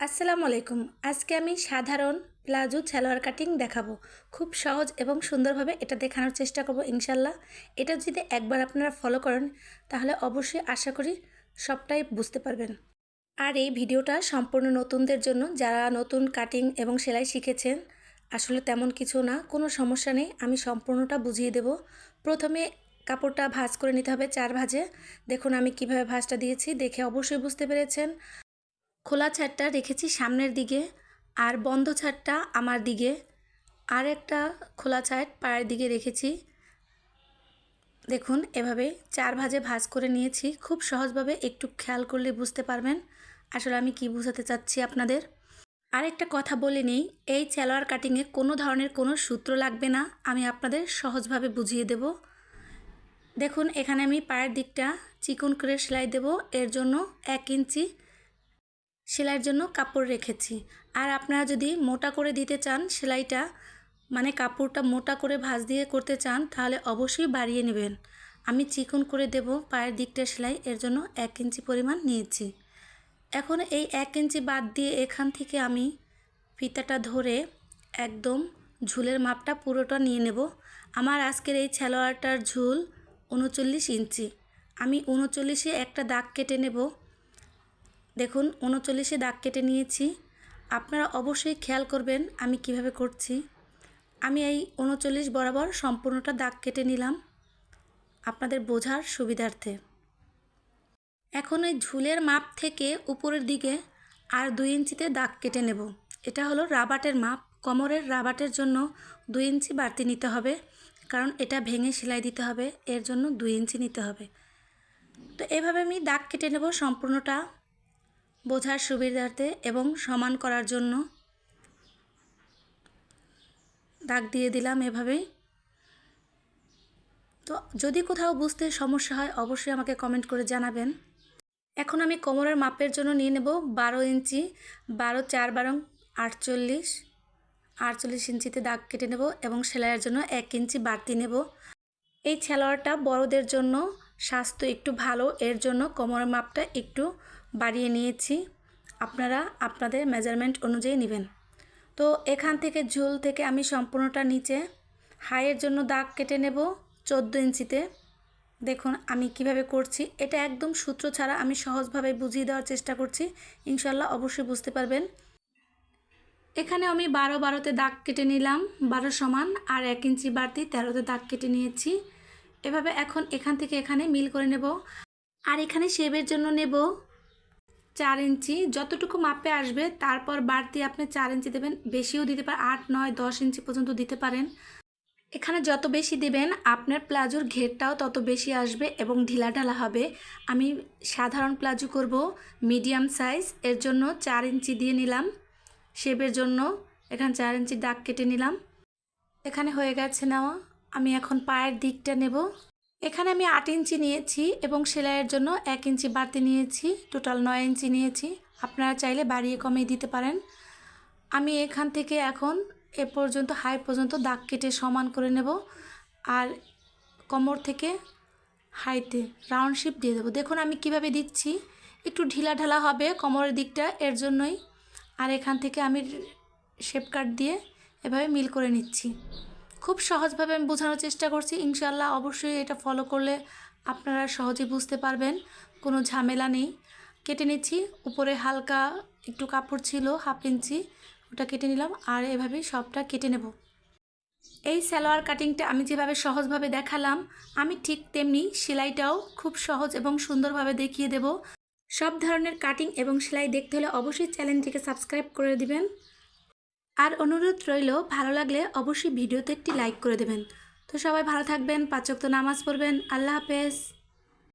আসসালামু আলাইকুম। আজকে আমি সাধারণ প্লাজো সালোয়ার কাটিং দেখাবো। খুব সহজ এবং সুন্দরভাবে এটা দেখানোর চেষ্টা করব ইনশাল্লাহ। এটা যদি একবার আপনারা ফলো করেন, তাহলে অবশ্যই আশা করি সবটাই বুঝতে পারবেন। আর এই ভিডিওটা সম্পূর্ণ নতুনদের জন্য, যারা নতুন কাটিং এবং সেলাই শিখেছেন, আসলে তেমন কিছু না, কোনো সমস্যা নেই, আমি সম্পূর্ণটা বুঝিয়ে দেব। প্রথমে কাপড়টা ভাঁজ করে নিতে হবে চার ভাঁজে। দেখুন আমি কীভাবে ভাঁজটা দিয়েছি, দেখে অবশ্যই বুঝতে পেরেছেন। খোলা ছাদটা রেখেছি সামনের দিকে আর বন্ধ ছাদটা আমার দিকে। আর একটা খোলা ছাদ পায়ের দিকে রেখেছি। দেখুন, এভাবে চার ভাজে ভাজ করে নিয়েছি। খুব সহজভাবে একটু খেয়াল করলে বুঝতে পারবেন। আসলে আমি কি বোঝাতে চাচ্ছি আপনাদের? আরেকটা কথা বলে নেই, এই সালোয়ার কাটিংয়ে কোনো ধরনের কোনো সূত্র লাগবে না। আমি আপনাদের সহজভাবে বুঝিয়ে দেব। দেখুন, এখানে আমি পায়ের দিকটা চিকন করে সেলাই দেব। এর জন্য এক ইঞ্চি সেলাইয়ের জন্য কাপড় রেখেছি। আর আপনারা যদি মোটা করে দিতে চান সেলাইটা মানে কাপড়টা মোটা করে ভাঁজ দিয়ে করতে চান, তাহলে অবশ্যই বাড়িয়ে নেবেন। আমি চিকন করে দেব পায়ের দিকটা সেলাই, এর জন্য এক ইঞ্চি পরিমাণ নিয়েছি। এখন এই এক ইঞ্চি বাদ দিয়ে এখান থেকে আমি ফিতাটা ধরে একদম ঝুলের মাপটা পুরোটা নিয়ে নেব। আমার আজকের এই সালোয়ারটার ঝুল উনচল্লিশ ইঞ্চি। আমি উনচল্লিশে একটা দাগ কেটে নেব। দেখুন, উনচল্লিশে দাগ কেটে নিয়েছি। আপনারা অবশ্যই খেয়াল করবেন আমি কীভাবে করছি। আমি এই উনচল্লিশ বরাবর সম্পূর্ণটা দাগ কেটে নিলাম আপনাদের বোঝার সুবিধার্থে। এখন এই ঝুলের মাপ থেকে উপরের দিকে আর দুই ইঞ্চিতে দাগ কেটে নেব। এটা হলো রাবাটের মাপ। কোমরের রাবাটের জন্য দুই ইঞ্চি বাড়তি নিতে হবে, কারণ এটা ভেঙে সেলাই দিতে হবে, এর জন্য দুই ইঞ্চি নিতে হবে। তো এভাবে আমি দাগ কেটে নেব সম্পূর্ণটা। বোঝার সুবিধার্থে এবং সমান করার জন্য দাগ দিয়ে দিলাম এভাবেই তো যদি কোথাও বুঝতে সমস্যা হয়, অবশ্যই আমাকে কমেন্ট করে জানাবেন। এখন আমি কোমরের মাপের জন্য নিয়ে নেব বারো ইঞ্চি, বারো চার বারো আটচল্লিশ। আটচল্লিশ ইঞ্চিতে দাগ কেটে নেব এবং সেলাইয়ের জন্য এক ইঞ্চি বাড়তি নেব। এই সালোয়ারটা বড়দের জন্য স্বাস্থ্য একটু ভালো, এর জন্য কোমরের মাপটা একটু বাড়িয়ে নিয়েছি। আপনারা আপনাদের মেজারমেন্ট অনুযায়ী নেবেন। তো এখান থেকে ঝুল থেকে আমি সম্পূর্ণটা নিচে হাইয়ের জন্য দাগ কেটে নেব চোদ্দ ইঞ্চিতে। দেখুন আমি কীভাবে করছি। এটা একদম সূত্র ছাড়া আমি সহজভাবে বুঝিয়ে দেওয়ার চেষ্টা করছি। ইনশাল্লাহ অবশ্যই বুঝতে পারবেন। এখানে আমি বারো বারোতে দাগ কেটে নিলাম। বারো সমান আর এক ইঞ্চি বাড়তি তেরোতে দাগ কেটে নিয়েছি। এভাবে এখন এখান থেকে এখানে মিল করে নেব। আর এখানে শেবের জন্য নেব চার ইঞ্চি যতটুকু মাপে আসবে, তারপর বাড়তি আপনি চার ইঞ্চি দেবেন, বেশিও দিতে পারেন, আট, নয়, দশ ইঞ্চি পর্যন্ত দিতে পারেন। এখানে যত বেশি দেবেন, আপনার প্লাজোর ঘেরটাও তত বেশি আসবে এবং ঢিলা ঢালা হবে। আমি সাধারণ প্লাজো করব, মিডিয়াম সাইজ, এর জন্য চার ইঞ্চি দিয়ে নিলাম। শেপের জন্য এখানে চার ইঞ্চি দাগ কেটে নিলাম। এখানে হয়ে গেছে নেওয়া। আমি এখন পায়ের দিকটা নেব। এখানে আমি আট ইঞ্চি নিয়েছি এবং সেলাইয়ের জন্য এক ইঞ্চি বাড়তি নিয়েছি টোটাল নয় ইঞ্চি নিয়েছি। আপনারা চাইলে বাড়িয়ে কমিয়ে দিতে পারেন। আমি এখান থেকে এখন এ পর্যন্ত, হাই পর্যন্ত দাগ কেটে সমান করে নেব আর কোমর থেকে হাইতে রাউন্ড শেপ দিয়ে দেবো। দেখুন আমি কীভাবে দিচ্ছি। একটু ঢিলা ঢালা হবে কোমরের দিকটা, এর জন্যই। আর এখান থেকে আমি শেপ কাট দিয়ে এভাবে মিল করে নিচ্ছি। খুব সহজভাবে আমি বোঝানোর চেষ্টা করছি। ইনশাল্লাহ অবশ্যই এটা ফলো করলে আপনারা সহজেই বুঝতে পারবেন। কোনো ঝামেলা নেই। কেটে নিচ্ছি। উপরে হালকা একটু কাপড় ছিল, হাফ ইঞ্চি, ওটা কেটে নিলাম আর এভাবেই সবটা কেটে নেব। এই সালোয়ার কাটিংটা আমি যেভাবে সহজভাবে দেখালাম, আমি ঠিক তেমনি সেলাইটাও খুব সহজ এবং সুন্দরভাবে দেখিয়ে দেব। সব ধরনের কাটিং এবং সেলাই দেখতে হলে অবশ্যই চ্যানেলটিকে সাবস্ক্রাইব করে দিবেন। আর অনুরোধ রইল, ভালো লাগলে অবশ্যই ভিডিওতে একটি লাইক করে দেবেন। তো সবাই ভালো থাকবেন পাচক তো নামাজ পড়বেন। আল্লাহ হাফেজ।